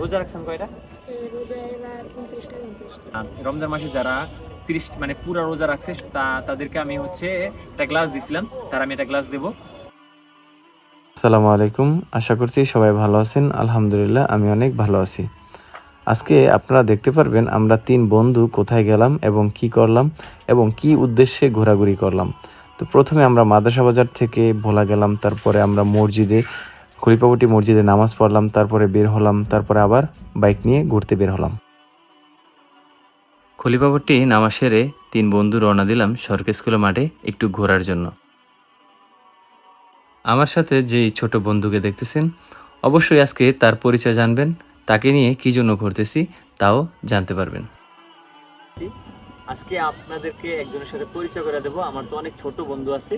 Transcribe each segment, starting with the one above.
রোজা রাখছেন কয়টা? রমজান মাসে যারা তিরিশ মানে পুরা রোজা রাখছে তা তাদেরকে আমি হচ্ছে একটা গ্লাস দিছিলাম তার আমি একটা গ্লাস দেবো। আসসালামু আলাইকুম আশা করছি সবাই ভালো আছেন আলহামদুলিল্লাহ আমি অনেক ভালো আছি। আজকে আপনারা দেখতে পারবেন আমরা তিন বন্ধু কোথায় গেলাম এবং কি করলাম এবং কি উদ্দেশ্যে ঘোরাঘুরি করলাম। তো প্রথমে আমরা মাদ্রাসা বাজার থেকে ভোলা গেলাম তারপরে আমরা মসজিদে খলিপাবটি মসজিদে নামাজ পড়লাম, তারপরে বের হলাম, তারপরে আবার বাইক নিয়ে ঘুরতে বের হলাম। খলিপাবটি নামাজ সেরে তিন বন্ধু রওনা দিলাম সরকারি স্কুলের মাঠে একটু ঘোরার জন্য। আমার সাথে যেই ছোট বন্ধুকে দেখতেছেন, অবশ্যই আজকে তার পরিচয় জানবেন, তাকে নিয়ে কি জন্য ঘুরতেছি তাও জানতে পারবেন। আজকে আপনাদেরকে একজনের সাথে পরিচয় করে দেবো, আমার তো অনেক ছোট বন্ধু আছে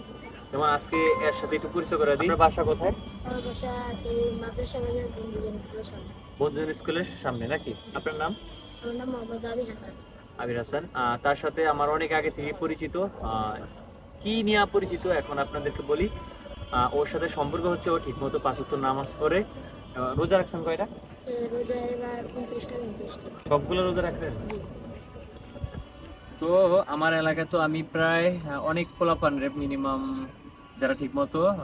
যেমন আজকে এর সাথে একটু পরিচয় করে দিই। বাসা কোথায়? আমার বাসা এই মাদ্রাসা বাজার বন্ধুজন স্কুলের সামনে। বন্ধুজন স্কুলের সামনে নাকি? আপনার নাম? আমার নাম মোহাম্মদ আবির হাসান। আবির হাসান। তার সাথে আমার অনেক আগে থেকে পরিচিত। কি নিয়ে পরিচিত এখন আপনাদেরকে বলি? ওর সাথে সম্পর্ক হচ্ছে ও ঠিকমতো পাঁচত্তর নামাজ পড়ে। রোজা রাখছেন কয়টা? সবগুলো রোজা রাখছেন? তো আমার এলাকায় তো আমি প্রায় অনেক পোলাপান রে মিনিমাম যারা ঠিকমতো আহ,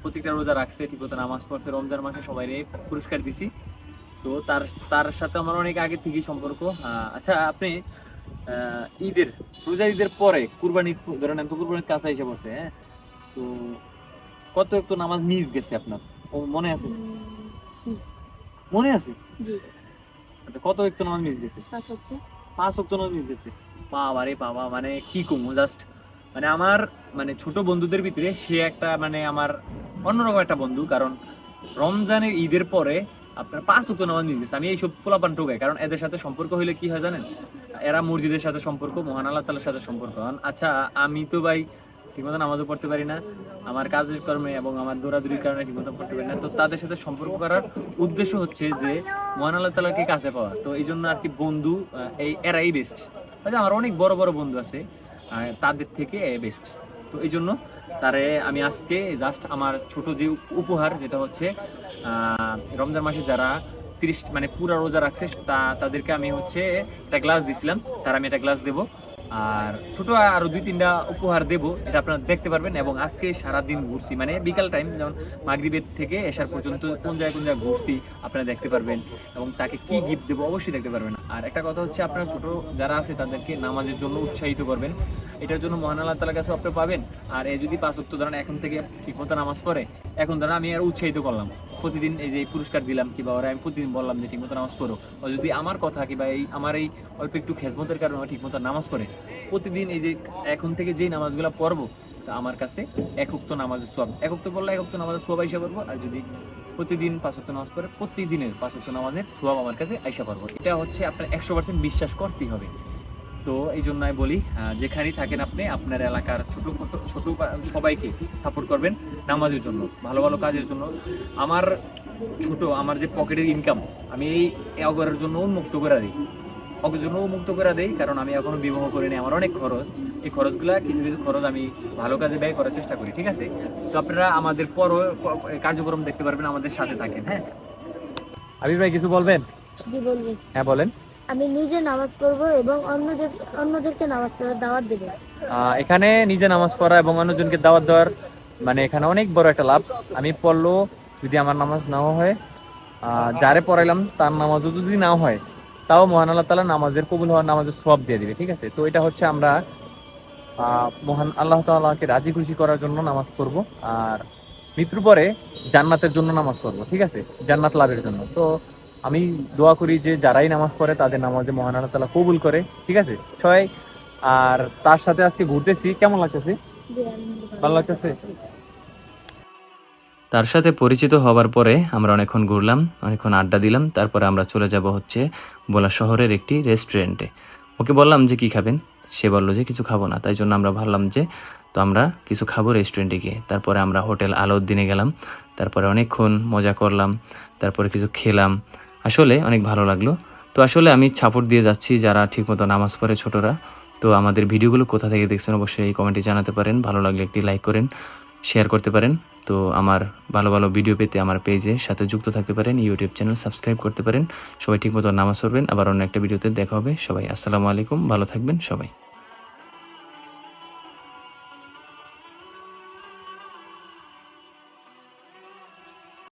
প্রত্যেকটা রোজা রাখছে ঠিকমতো নামাজ পড়ছে রমজান মাসে সবাই পুরস্কার দিছি। তো তার তার সাথে আমার অনেক আগে থেকেই সম্পর্ক। আচ্ছা আপনি ঈদের রোজা ঈদের পরে কুরবানি ধরেন আমি তো কুরবানির কাছে এসে পড়ছে হ্যাঁ? তো কত একটু নামাজ মিস গেছে আপনার? ও মনে আছে? মনে আছে? আচ্ছা কত একটু নামাজ মিস গেছে? পাঁচ অক্ট নামাজ মিস গেছে। বাবা রে বাবা মানে কি কমু জাস্ট মানে আমার মানে ছোট বন্ধুদের ভিতরে সে একটা মানে আমার অন্যরকম একটা বন্ধু, কারণ রমজানের ঈদের পরে আপনার পাঁচ অক্ট নামাজ গেছে। আমি এইসব পোলাপান টোকাই কারণ এদের সাথে সম্পর্ক হইলে কি হয় জানেন? এরা মসজিদের সাথে সম্পর্ক, মহান আল্লাহ তালার সাথে সম্পর্ক। কারণ আচ্ছা আমি তো ভাই ঠিকমতো নামাজও পড়তে পারি না, আমার কাজের কর্মে এবং আমার দৌড়াদৌড়ির কারণে ঠিকমতো পড়তে পারি না, তো তাদের সাথে সম্পর্ক করার উদ্দেশ্য হচ্ছে যে মহান আল্লাহ তালাকে কাছে পাওয়া। তো এই জন্য আর কি বন্ধু এই, এরাই বেস্ট আমার অনেক বড় বড় বন্ধু আছে। তাদের থেকে বেস্ট তো এই জন্য তারে আমি আজকে জাস্ট আমার ছোট যে উপহার যেটা হচ্ছে রমজান মাসে যারা তিরিশ মানে পুরা রোজা রাখছে, তা তাদেরকে আমি হচ্ছে একটা গ্লাস দিছিলাম। তার আমি একটা গ্লাস দেবো। আর ছোট আরও দুই তিনটা উপহার দেবো, এটা আপনারা দেখতে পারবেন। এবং আজকে সারা দিন ঘুরছি মানে বিকাল টাইম যেমন মাগরিবের থেকে এসার পর্যন্ত কোন জায়গায় কোন জায়গায় ঘুরছি আপনারা দেখতে পারবেন। এবং তাকে কি গিফট দেবো অবশ্যই দেখতে পারবেন। আর একটা কথা হচ্ছে, আপনারা ছোট যারা আছে, তাদেরকে নামাজের জন্য উৎসাহিত করবেন। এটার জন্য মহান আল্লাহ তালার কাছে আপনি পাবেন। আর এই যদি পাঁচ অক্ট ধরেন এখন থেকে ঠিকমতো নামাজ পড়ে, এখন ধরেন আমি আর উৎসাহিত করলাম। প্রতিদিন এই যে পুরস্কার দিলাম কিংবা ওরা আমি প্রতিদিন বললাম যে ঠিকমতো নামাজ পড়ো। ও যদি আমার কথা কিংবা এই আমার এই অল্প একটু খেজমতের কারণে ঠিকমতো নামাজ পড়ে, প্রতিদিন এই যে এখন থেকে যেই নামাজগুলো পড়ব, তা আমার কাছে একক্ত নামাজের সব একক্ত বললে একক্ত নামাজের সব আইসা পারব আর যদি প্রতিদিন পাঁচক্ত নামাজ পড়ে, প্রতিদিনের পাঁচক্ত নামাজের সব আমার কাছে আইসা পারব এটা হচ্ছে আপনার একশো পার্সেন্ট বিশ্বাস করতেই হবে। তো এই জন্য আমি বলি আহ, যেখানেই থাকেন আপনি আপনার এলাকার ছোট ছোট সবাইকে সাপোর্ট করবেন নামাজের জন্য ভালো ভালো কাজের জন্য। আমার ছোট আমার যে পকেটের ইনকাম আমি এই অগরের জন্য উন্মুক্ত করে দিই। অগের জন্য উন্মুক্ত করে দিই কারণ আমি এখনও বিবাহ করিনি আমার অনেক খরচ। এই খরচগুলা কিছু কিছু খরচ আমি ভালো কাজে ব্যয় করার চেষ্টা করি ঠিক আছে? তো আপনারা আমাদের পর কার্যক্রম দেখতে পারবেন আমাদের সাথে থাকেন হ্যাঁ? আবির ভাই কিছু বলবেন। হ্যাঁ বলেন। আমি নিজে নামাজ পড়ব এবং অন্যদের, অন্যদেরকে নামাজ পড়ার দাওয়াত দেবো। এখানে নিজে নামাজ পড়া এবং অন্যজনকে দাওয়াত দেওয়ার মানে এখানে অনেক বড় একটা লাভ। আমি পড়ল যদি আমার নামাজ নাও হয়। যারে পড়াইলাম তার নামাজও যদি নাও হয়, তাও মহান আল্লাহ তালা নামাজের কবুল হওয়ার নামাজের সব দিয়ে দিবে, ঠিক আছে? তো এটা হচ্ছে আমরা মহান আল্লাহ তাআলাকে রাজি খুশি করার জন্য নামাজ পড়ব আর মৃত্যুর পরে জান্নাতের জন্য নামাজ পড়ব, ঠিক আছে? জান্নাত লাভের জন্য। তো আমি দোয়া করি যে যারাই নামাজ পড়ে তাদের নামাজে মহান আল্লাহ তালা কবুল করে, ঠিক আছে? ছয়, আর তার সাথে আজকে ঘুরতেছি, কেমন লাগতেছে? ভালো লাগতেছে? তার সাথে পরিচিত হবার পরে আমরা অনেকক্ষণ ঘুরলাম, অনেকক্ষণ আড্ডা দিলাম, তারপরে আমরা চলে যাব হচ্ছে বোলা শহরের একটি রেস্টুরেন্টে। ওকে বললাম যে, কি খাবেন? সে বলল যে, কিছু খাব না। তাই জন্য আমরা ভাবলাম যে, তো আমরা কিছু খাব রেস্টুরেন্টে গিয়ে। তারপরে আমরা হোটেল আলোর দিনে গেলাম, তারপরে অনেকক্ষণ মজা করলাম, তারপরে কিছু খেলাম আসলে অনেক ভালো লাগল। তো আসলে আমি সাপোর্ট দিয়ে যাচ্ছি যারা ঠিকমতো নামাজ পড়ে ছোটরা। তো আমাদের ভিডিওগুলো কোথা থেকে দেখছেন অবশ্যই এই কমেন্টে জানাতে পারেন। ভালো লাগলে একটি লাইক করেন, শেয়ার করতে পারেন। তো আমার ভালো ভালো ভিডিও পেতে আমার পেজের সাথে যুক্ত থাকতে পারেন, ইউটিউব চ্যানেল সাবস্ক্রাইব করতে পারেন। সবাই ঠিকমতো নামাজ পড়বেন। আবার অন্য একটা ভিডিওতে দেখা হবে। সবাই আসসালামু আলাইকুম। ভালো থাকবেন সবাই।